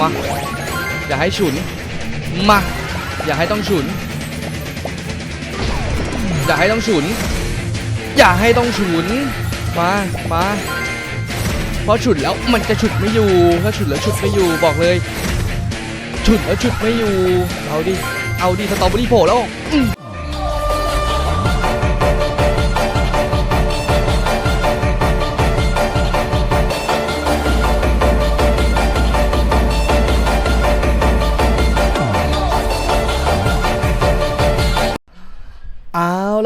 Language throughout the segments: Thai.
มา อย่าให้ฉุน มา อย่าให้ต้องฉุน อย่าให้ต้องฉุน อย่าให้ต้องฉุน มา มาเพราะฉุดแล้วมันจะฉุดไม่อยู่ ถ้าฉุดแล้วฉุดไม่อยู่บอกเลย ฉุดแล้วฉุดไม่อยู่ เอาดิ เอาดิสตรอเบอรี่โผล่แล้ว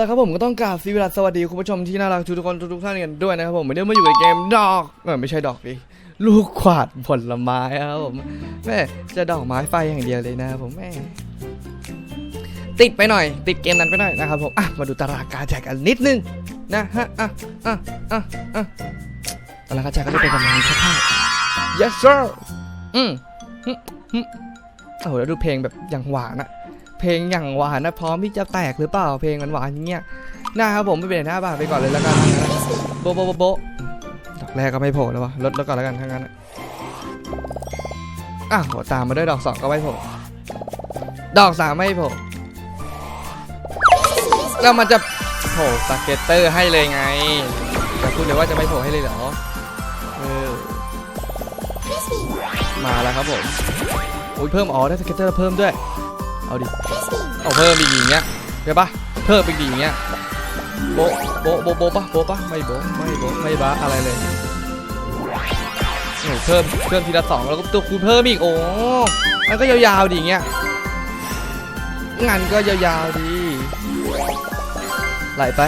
แล้วครับผมก็ต้องกราบสวัสดีสวัสดีคุณผู้ชมที่น่ารักทุกคนทุกท่านกันด้วยนะครับผมวันนี้มาอยู่ในเกมดอกไม่ใช่ดอกดิลูกขวาดผลไม้ครับผมแม่จะดอกไม้ไฟอย่างเดียวเลยนะครับผมแม่ติดไปหน่อย ติดเกมนั้นไปหน่อยนะครับผมอะมาดูตารางการแจกกันนิดนึงนะฮะอะอะอะอะตารางการแจกก็จะเป็นประมาณนี้ครับ yes sir อืมอืมอืมโอ้โหแล้วดูเพลงแบบอย่างหวานอะ เพลงอย่างหวานนะพร้อมที่จะแตกหรือเปล่าเพลงหวานๆอย่างเงี้ยนะครับผมไม่เป็นหน้าบ้าไปก่อนเลยแล้วกันโบโบโบโบดอกแรกก็ไม่โผล่แล้ววะลดแล้วก่อนแล้วกันทั้างนั้นอะอะโหตามมาด้วยดอกสองก็ไม่โผล่ดอกสามไม่โผล่แล้วมันจะโผล่สเก็ตเตอร์ให้เลยไงจะพูดเลยว่าจะไม่โผล่ให้เลยเหรอเออมาแล้วครับผมอุ้ยเพิ่มอ๋อได้สเก็ตเตอร์เพิ่มด้วย เอาดิ เอาเพิ่มอีกอย่างเงี้ยเดี๋ยวปะเพิ่มอีกดีอย่างเงี้ยโบโบโบโบปะโบปะไม่โบไม่โบไม่บ้าอะไรเลยโอ้เพิ่มเพิ่มทีละสองแล้วก็ตัวคูณเพิ่มอีกโอ้มันก็ยาวๆดีอย่างเงี้ยงานก็ยาวๆดีไหลไป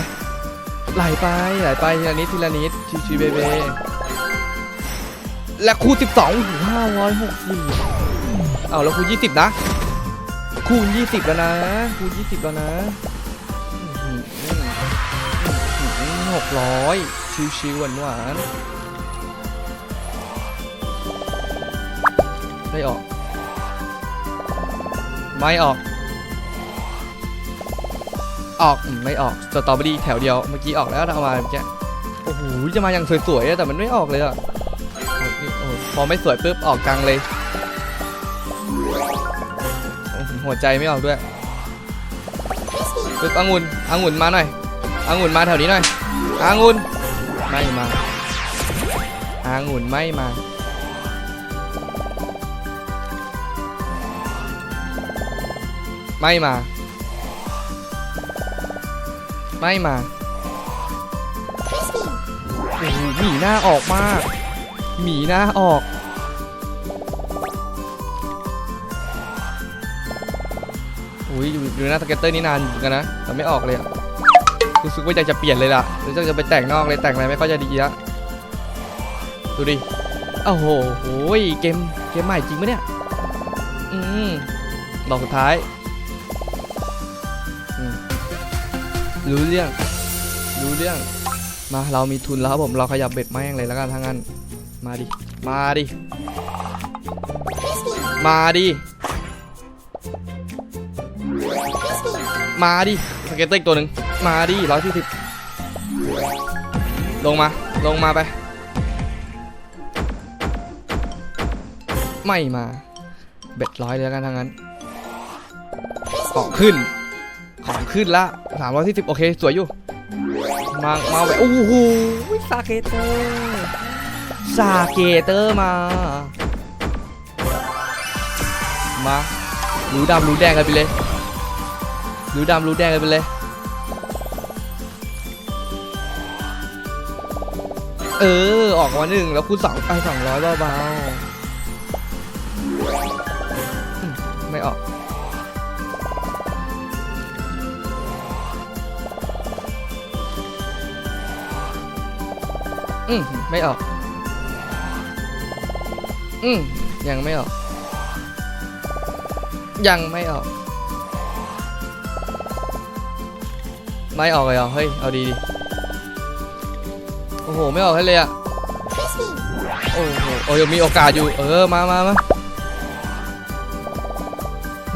ไหลไปไหลไปทีละนิดทีละนิดชิวชิวเบเบและคูณ12โอ้โหห้าร้อยหกสิบเอาแล้วคูณ20นะ คูณ20 แล้วนะ คูณ20 แล้วนะหกร้อยชิวชิวหวานหวานๆไม่ออก ไม่ออก ออกไม่ออกสตรอเบอรี่แถวเดียวเมื่อกี้ออกแล้วเอามาเมื่อกี้โอ้โหจะมาอย่างสวยๆแต่มันไม่ออกเลยอะโอ้นี่โอ้พอไม่สวยปุ๊บออกกลางเลย หัวใจไม่ออกด้วยปุ๊บองุ่นองุ่นมาหน่อยองุ่นมาแถวนี้หน่อยองุ่นไม่มาองุ่นไม่มาไม่มา ไม่มาโอ้หมีหน้าออกมาก หมีหน้าออก อุ้ยอยู่อยู่หน้าสเก็ตเตอร์นี่นานเหมือนกันนะแต่ไม่ออกเลยอะรู้สึกว่าอยากจะเปลี่ยนเลยล่ะหรือจะไปแต่งนอกเลยแต่งอะไรไม่ค่อยจะดีละดูดิโอ้โหโอ้ยเกมเกมใหม่จริงปะเนี่ยอืมดอกสุดท้ายรู้เรื่องรู้เรื่องมาเรามีทุนแล้วครับผมเราขยับเบ็ดแม่งเลยแล้วกันทั้างนั้นมาดิมาดิมาดิ มาดิสเก็ตเตอร์อีกตัวหนึ่งมาดิร้อยสี่สิบลงมา ลงมาไป ไม่มา เบ็ดร้อยเลยแล้วกันทั้างนั้น ของขึ้น ของขึ้นละ340โอเค สวยอยู่ มา มาแบบโอ้โหซาเกเตอร์ซาเกเตอร์มา มารูดำรูแดงกันไปเลย รู้ดำรู้แดงกันไปเลย เออ ออกมาหนึ่งแล้วคูณสองไปสองร้อยเบาๆอืมไม่ออกอืมไม่ออก อืมยังไม่ออก ยังไม่ออก ไม่ออกเลยเหรอเฮ้ย เอาดีดิ โอ้โห ไม่ออกให้เลยอะโอ้โหโอ้ยยังมีโอกาสอยู่ เออ มามามา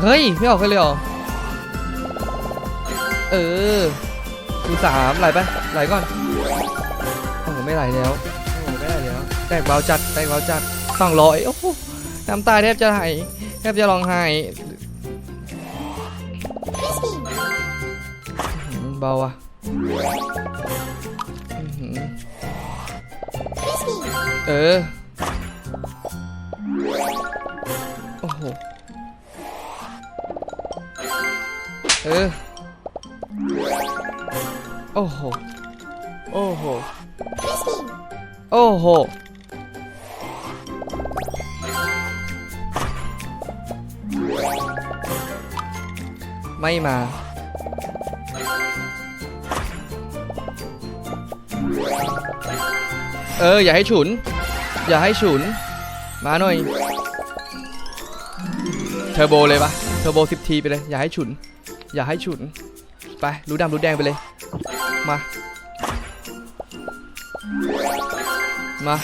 เฮ้ย ไม่ออกให้เลยเหรอ เออคูสามไหลไปไหลก่อน โอ้โห ไม่ไหลแล้ว โอ้โห ไม่ไหลแล้ว แตกเบาจัด แตกเบาจัดสองร้อยโอ้โหน้ำตาแทบจะไหลแทบจะร้องไห้ เบาอะอื้อหือเออ โอ้โห เออ โอ้โห โอ้โห โอ้โหไม่มา เออ อย่าให้ฉุน อย่าให้ฉุน มาหน่อย เทอร์โบเลยปะเทอร์โบสิบทีไปเลย อย่าให้ฉุน อย่าให้ฉุน ไป รู้ดำรู้แดงไปเลย มา มา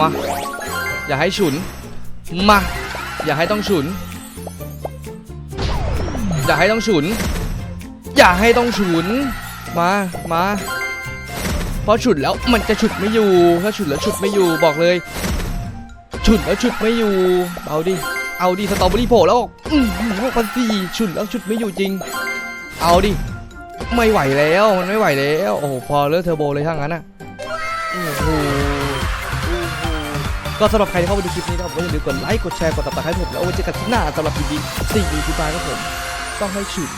มา อย่าให้ฉุน มา อย่าให้ต้องฉุน อย่าให้ต้องฉุน อย่าให้ต้องฉุน มา มา พราะฉุดแล้วมันจะฉุดไม่อยู่ ถ้าฉุดแล้วฉุดไม่อยู่บอกเลย ฉุดแล้วฉุดไม่อยู่ เอาดิ เอาดิสตรอเบอรี่โผล่แล้วอืมหกพันสี่ฉุดแล้วฉุดไม่อยู่จริง เอาดิ ไม่ไหวแล้วมันไม่ไหวแล้ว โอ้โหพอเลิกเทอร์โบเลยถ้างั้นอะโอ้โหก็สำหรับใครที่เข้าไปดูคลิปนี้นะครับก็อย่าลืมกดไลค์ กดแชร์ กดติดตามให้ผมแล้วไว้เจอกันที่หน้าสำหรับวิดีโอสี่วีดีโอครับผม ต้องให้ฉุน